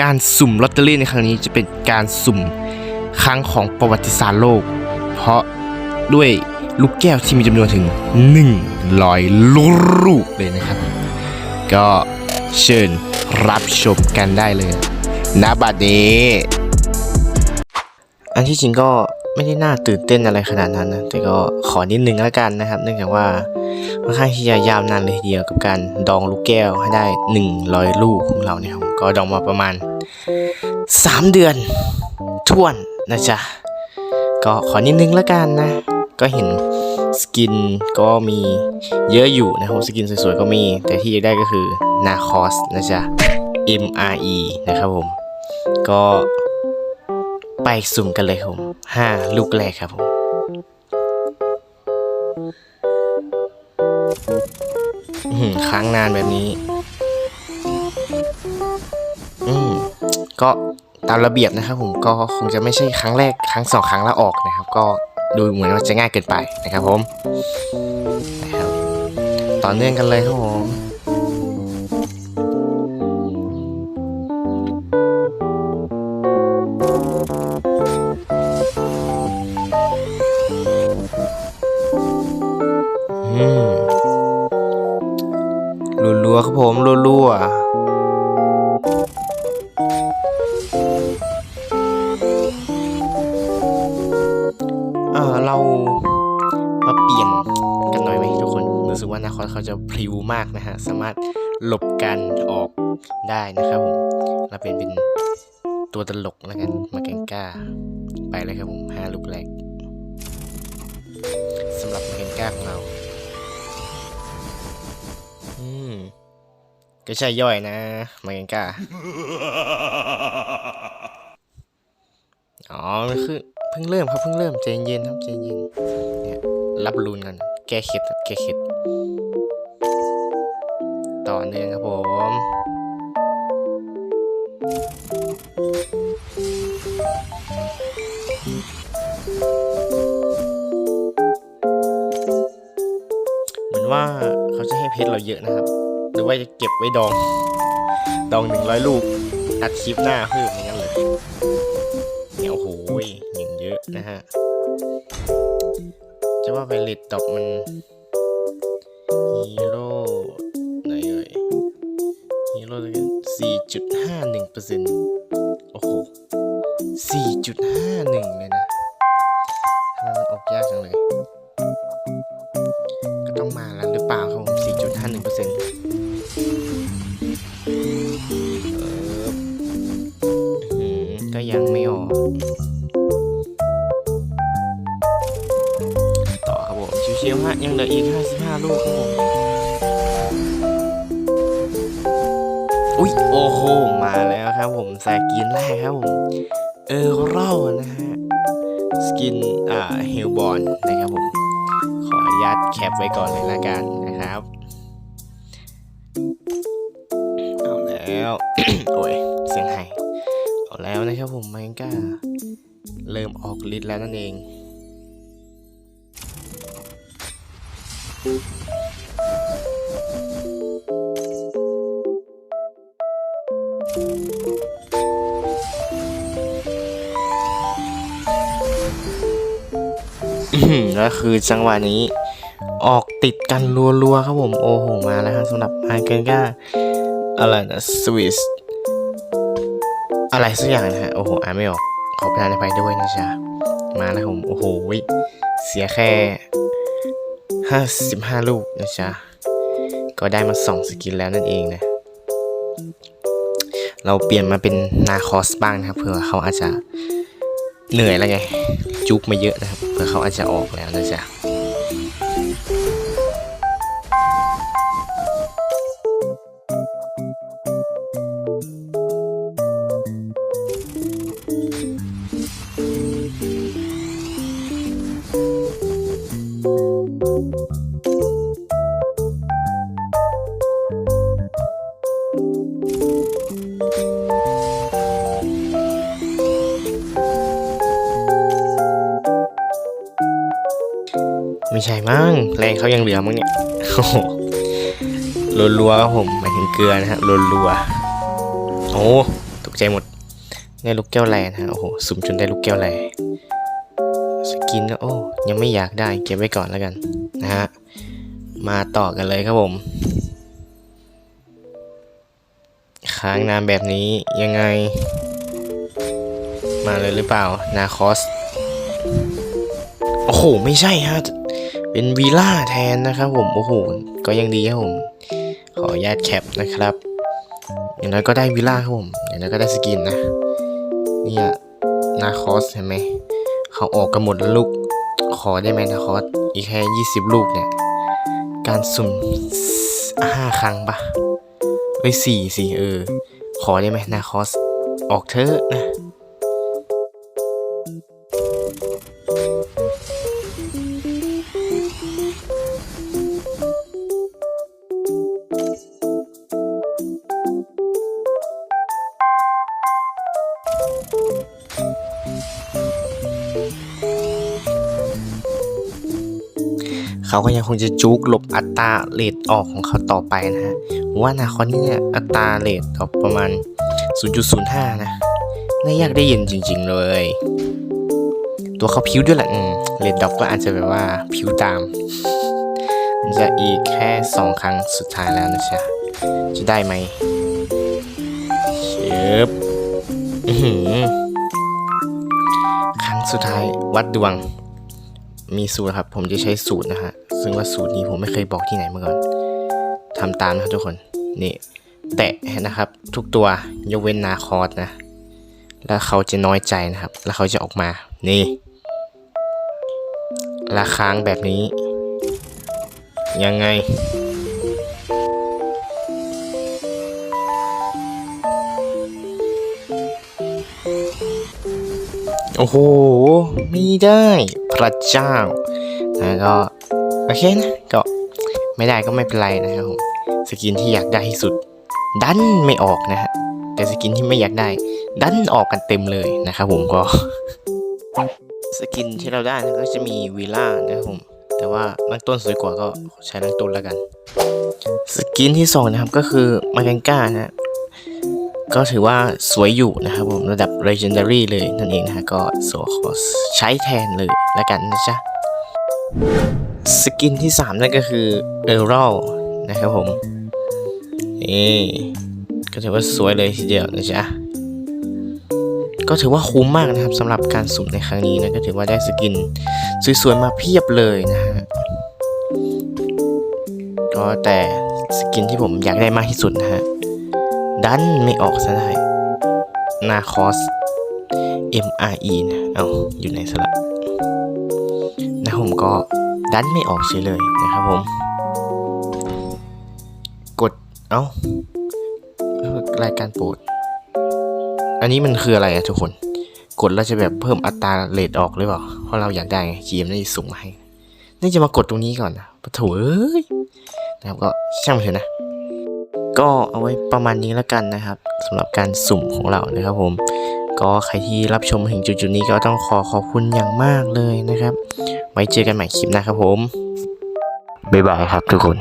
การสุ่มลอตเตอรี่ในครั้งนี้จะเป็นการสุ่มครั้งของประวัติศาสตร์โลก เพราะด้วยลูกแก้วที่มีจำนวนถึง 100ลูกเลยนะครับ ก็เชิญรับชมกันได้เลยนะบัดนี้ อันที่จริงก็ไม่ได้น่าตื่นเต้นอะไรขนาดนั้นนะ แต่ก็ขอนิดนึงแล้วกันนะครับ เนื่องจากว่าค่อนข้างที่จะยาวนานเลยทีเดียวกับการดองลูกแก้วให้ได้ 100 ลูกของเราเนี่ยครับ ก็ดองมาประมาณ 3 เดือนท่วนนะจ๊ะ ก็ขอนิดนึงล้วกันนะ ก็เห็นสกินก็มีเยอะอยู่นะครับสกินสวยๆก็มี แต่ที่อยากได้ก็คือนาคอสนะจ๊ะ MRE นะครับผม ก็ไปสุ่มกันเลยครับผมห้าลูกแรกครับผมค้างนานแบบนี้ ก็ตามระเบียบนะครับผมก็คงจะไม่ใช่ครั้งแรกครั้งสองครั้งแล้วออกนะครับ ก็ดูเหมือนว่าจะง่ายเกินไปนะครับผมนะครับต่อเนื่องกันเลยครับผมอืมรัวๆครับผมรัวๆ รู้สึกว่านาคอสเขาจะพลิ้วมากนะฮะ สามารถหลบการออกได้นะครับผมเราเป็นเป็นตัวตลกแล้วกัน มาแกงก้า ไปเลยครับผมห้าลูกแรกสำหรับมาแกงก้าของเรา อืมก็ใช่ย่อยนะ มาแกงก้า อ๋อมันคือเพิ่งเริ่มครับเพิ่งเริ่มใจเย็นครับใจเย็นเนี่ยรับรูนกันแก้เข็ดครับแก้เข็ด ต่อเนื่องครับผมเหมือนว่าเขาจะให้เพชรเราเยอะนะครับ หรือว่าจะเก็บไว้ดอง ดองหนึ่งร้อยลูกอัดคลิปหน้าเพิ่มอย่างนั้นเลยเนี่ยโอ้โหยอย่างเยอะนะฮะจะว่าไปเลดดอกมันฮีโร่ 4.51%โอ้โห 4.51 เลยนะทำไมมันออกยากจังเลย ก็ต้องมาแล้วหรือเปล่าครับผม 4.51%ก็ยังไม่ออก ต่อครับผม ชิวๆฮะ ยังเหลืออีก 55 ลูกครับผม อุ๊ยโอ้โหมาแล้วครับผมสกินแรกครับผมเออเรานะฮะสกินอ่าเฮลบอลนะครับผมขออนุญาตแคปไว้ก่อนเลยละกันนะครับเอาแล้วโอ้ยเสียงไห้เอาแล้วนะครับผมมันก็เริ่มออกฤทธิ์แล้วนั่นเอง ก็คือจังหวะนี้ออกติดกันรัวๆครับผมโอ้โหมาแล้วฮะสำหรับมาเกนก้าอะไรนะสวิสอะไรสักอย่างนะฮะโอ้โหอ่านไม่ออกขอประทานอภัยด้วยนะจ๊ะมาแล้วครับผมโอ้โหเสียแค่ห้าสิบห้าลูกนะจ๊ะก็ได้มาสองสกินแล้วนั่นเองนะเราเปลี่ยนมาเป็นนาคอสบ้างนะครับเผื่อเขาอาจจะเหนื่อยแล้วไง จุกมาเยอะนะครับ เพื่อเขาอาจจะออกแล้วนะจ๊ะ ไม่ใช่มั้งแรงเขายังเหลือมั้งเนี่ยโอ้โหรัวๆครับผมหมายถึงเกลือนะฮะรัวๆโอ้ตกใจหมดได้ลูกแก้วแร่นะฮะโอ้โหสุ่มจนได้ลูกแก้วแร่สกินก็โอ้ยังไม่อยากได้เก็บไว้ก่อนแล้วกันนะฮะมาต่อกันเลยครับผมค้างนานแบบนี้ยังไง มาเลยหรือเปล่านาคอส โอ้โห ไม่ใช่ฮะ เป็นวีล่าแทนนะครับผม โอ้โห ก็ยังดีครับผม ขออนุญาตแคปนะครับ อย่างน้อยก็ได้วิลล่าครับผม อย่างน้อยก็ได้สกินนะ เนี่ยนาคอสเห็นไหม เขาออกกันหมดแล้วลูก ขอได้ไหมนาคอส อีกแค่ยี่สิบลูกเนี่ย การสุ่มห้าครั้งปะเอ้ยสี่สิเออ ขอได้ไหมนาคอส ออกเถอะนะ เขาก็ยังคงจะจุกหลบอัตราเลทออกของเขาต่อไปนะฮะผมว่านาคอนนี้เนี่ยอัตราเลทออกประมาณ 0.05 นะน่ายากได้ยินจริง ๆ เลย ตัวเขาพิ้วด้วยแหละเลดดอกก็อาจจะแบบว่าพิ้วตาม จะอีกแค่ 2 ครั้งสุดท้ายแล้วนะจ๊ะจะได้ไหมเชิบอื้อหือ สุดท้ายวัดดวง มีสูตรครับ ผมจะใช้สูตรนะฮะ ซึ่งว่าสูตรนี้ผมไม่เคยบอกที่ไหนมาก่อนทำตามนะครับทุกคน นี่ แตะนะครับ ทุกตัวยกเว้นนาคอสนะ แล้วเขาจะน้อยใจนะครับ แล้วเขาจะออกมา นี่ราค้างแบบนี้ ยังไง โอ้โหไม่ได้พระเจ้านะก็โอเคนะก็ไม่ได้ก็ไม่เป็นไรนะครับผมสกินที่อยากได้ที่สุด ดันไม่ออกนะฮะแต่สกินที่ไม่อยากได้ ดันออกกันเต็มเลยนะครับผมก็สกินที่เราได้ก็จะมีวีล่านะครับผมแต่ว่าลังต้นสวยกว่าก็ใช้ลังต้นแล้วกัน สกินที่สองนะครับก็คือมาเกนก้านะ ก็ถือว่าสวยอยู่นะครับผมระดับ legendary เลยนั่นเองนะฮะก็โซขอใช้แทนเลยแล้วกันนะจ๊ะสกินที่ 3 นั่นก็คือเออรัลนะครับผมนี่ก็ถือว่าสวยเลยทีเดียวนะจ๊ะก็ถือว่าคุ้มมากนะครับสำหรับการสุ่มในครั้งนี้นะก็ถือว่าได้สกินสวยๆมาเพียบเลยนะฮะก็แต่สกินที่ผมอยากได้มากที่สุดนะฮะ ดันไม่ออกซะได้นาคอส MRE นะเอาอยู่ในสละนะผมก็ดันไม่ออกเฉยเลยนะครับผม กด เอารายการโปรด อันนี้มันคืออะไรอะทุกคน กดแล้วจะแบบเพิ่มอัตราเลทออกหรือเปล่า เพราะเราอยากได้ไง GM ได้ส่งมาให้ นี่จะมากดตรงนี้ก่อนนะปะโถเอ้ยนะครับก็ช่างมันเถอะนะ ก็เอาไว้ประมาณนี้แล้วกันนะครับสำหรับการสุ่มของเรานะครับผม ก็ใครที่รับชมถึงจุดๆนี้ก็ต้องขอขอบคุณอย่างมากเลยนะครับ ไว้เจอกันใหม่คลิปนะครับผมบ๊ายบายครับทุกคน